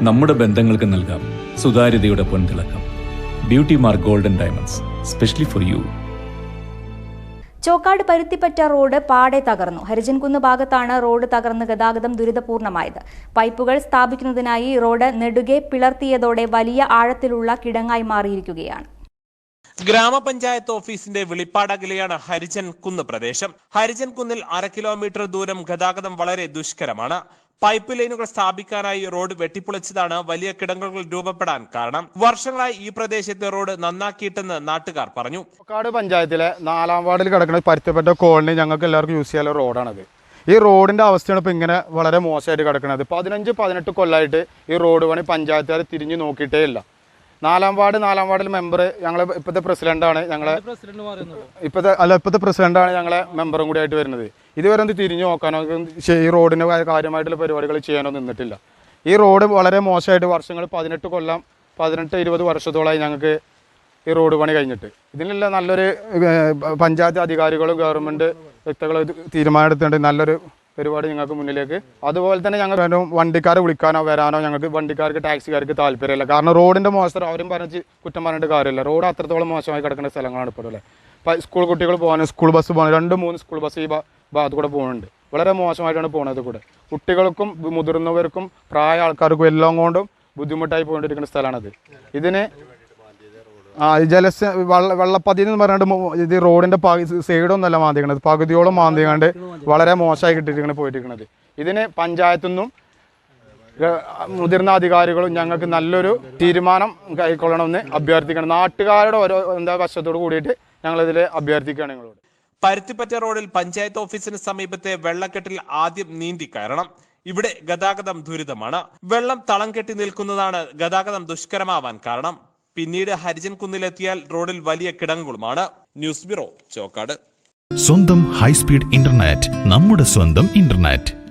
നമ്മുടെ ബന്ധങ്ങൾക്ക് നൽകാം. സുതാര്യതയുടെ പൊൻതിളക്കം. Beauty mark golden diamonds specially for you Chokkad Paruthippatta road പാടെ തകർന്നു. ഹരിജൻകുന്ന് ഭാഗത്താണ് റോഡ് തകർന്ന് ഗതാഗതം ദുരിതപൂർണമായത്. പൈപ്പുകൾ സ്ഥാപിക്കുന്നതിനായി റോഡ് നെടുകെ പിളർത്തിയതോടെ വലിയ ആഴത്തിലുള്ള കിടങ്ങായി മാറിയിരിക്കുകയാണ്. ഗ്രാമപഞ്ചായത്ത് ഓഫീസിന്റെ വെളിപ്പാടകലെയാണ് ഹരിജൻ കുന്ന് പ്രദേശം. ഹരിജൻ കുന്നിൽ അര കിലോമീറ്റർ ദൂരം ഗതാഗതം വളരെ ദുഷ്കരമാണ്. പൈപ്പ് ലൈനുകൾ സ്ഥാപിക്കാനായി റോഡ് വെട്ടിപ്പൊളിച്ചതാണ് വലിയ കിടങ്ങുകൾ രൂപപ്പെടാൻ കാരണം. വർഷങ്ങളായി ഈ പ്രദേശത്തെ റോഡ് നന്നാക്കിയിട്ടെന്ന് നാട്ടുകാർ പറഞ്ഞു. കാട് പഞ്ചായത്തിലെ നാലാം വാർഡിൽ കിടക്കുന്ന പരുത്തപ്പെട്ട കോളനി ഞങ്ങൾക്ക് എല്ലാവർക്കും യൂസ് ചെയ്യാനുള്ള റോഡാണത്. ഈ റോഡിന്റെ അവസ്ഥയാണ് ഇപ്പോൾ ഇങ്ങനെ വളരെ മോശമായിട്ട് കിടക്കുന്നത് പതിനഞ്ച് പതിനെട്ട് കൊല്ലമായിട്ട് ഈ റോഡ് പണി പഞ്ചായത്തുകാർ തിരിഞ്ഞു നോക്കിയിട്ടേ ഇല്ല. നാലാം വാർഡ് നാലാം വാർഡിൽ മെമ്പർ ഞങ്ങളെ ഇപ്പോഴത്തെ പ്രസിഡന്റാണ് ഞങ്ങളെ ഇപ്പോഴത്തെ അല്ല ഇപ്പോഴത്തെ പ്രസിഡന്റാണ് ഞങ്ങളെ മെമ്പറും കൂടി ആയിട്ട് വരുന്നത്. ഇതുവരെ ഒന്ന് തിരിഞ്ഞു നോക്കാനോ ഈ റോഡിന് കാര്യമായിട്ടുള്ള പരിപാടികൾ ചെയ്യാനോ നിന്നിട്ടില്ല. ഈ റോഡ് വളരെ മോശമായിട്ട് വർഷങ്ങൾ പതിനെട്ട് കൊല്ലം പതിനെട്ട് ഇരുപത് വർഷത്തോളമായി ഞങ്ങൾക്ക് ഈ റോഡ് പണി കഴിഞ്ഞിട്ട്. ഇതിനെല്ലാം നല്ലൊരു പഞ്ചായത്ത് അധികാരികളും ഗവൺമെന്റ് വ്യക്തികളും തീരുമാനം എടുത്തിട്ടുണ്ട്. നല്ലൊരു പരിപാടി ഞങ്ങൾക്ക് മുന്നിലേക്ക്. അതുപോലെ തന്നെ ഞങ്ങൾ വണ്ടിക്കാരെ വിളിക്കാനോ വരാനോ ഞങ്ങൾക്ക് വണ്ടിക്കാർക്ക് ടാക്സിക്കാർക്ക് താല്പര്യമില്ല. കാരണം റോഡിന്റെ മോശം അവരും പറഞ്ഞ് കുറ്റം പറഞ്ഞിട്ട് കാര്യമില്ല. റോഡ് അത്രത്തോളം മോശമായി കിടക്കുന്ന സ്ഥലങ്ങളാണ് ഇപ്പോൾ അല്ലേ ഇപ്പം സ്കൂൾ കുട്ടികൾ പോകാൻ സ്കൂൾ ബസ് പോകാൻ രണ്ട് മൂന്ന് സ്കൂൾ ബസ് ഈ ഭാഗത്ത് കൂടെ പോകുന്നുണ്ട്. വളരെ മോശമായിട്ടാണ് പോകുന്നത് കൂടെ കുട്ടികൾക്കും മുതിർന്നവർക്കും പ്രായ ആൾക്കാർക്കും എല്ലാം കൊണ്ടും ബുദ്ധിമുട്ടായി പോയിട്ടിരിക്കുന്ന സ്ഥലമാണത്. ഇതിന് ആ ജലസ ജലസ് വെള്ള വെള്ളപ്പതി എന്ന് പറഞ്ഞിട്ട് ഇത് റോഡിന്റെ സൈഡൊന്നല്ല മാന്തിക്കണത്. പകുതിയോളം മാന്തിക്കാണ്ട് വളരെ മോശമായി കിട്ടിയിരിക്കണ പോയിട്ടിരിക്കണത്. ഇതിന് പഞ്ചായത്തു നിന്നും മുതിർന്ന അധികാരികളും ഞങ്ങൾക്ക് നല്ലൊരു തീരുമാനം കൈക്കൊള്ളണമെന്ന് അഭ്യർത്ഥിക്കണം. നാട്ടുകാരുടെ ഓരോ എന്താ വശത്തോട് കൂടിയിട്ട് ഞങ്ങളിതിൽ അഭ്യർത്ഥിക്കുകയാണ് നിങ്ങളോട്. പരുത്തിപ്പറ്റ റോഡിൽ പഞ്ചായത്ത് ഓഫീസിന് സമീപത്തെ വെള്ളക്കെട്ടിൽ ആദ്യം നീന്തി കയറണം. ഇവിടെ ഗതാഗതം ദുരിതമാണ്. വെള്ളം തളം കെട്ടി നിൽക്കുന്നതാണ് ഗതാഗതം ദുഷ്കരമാവാൻ കാരണം. പിന്നീട് ഹരിജൻ കുന്നിലെത്തിയാൽ റോഡിൽ വലിയ കിടങ്ങുകളുമാണ്. News bureau Chokkad. സ്വന്തം ഹൈസ്പീഡ് ഇന്റർനെറ്റ് നമ്മുടെ സ്വന്തം ഇന്റർനെറ്റ്.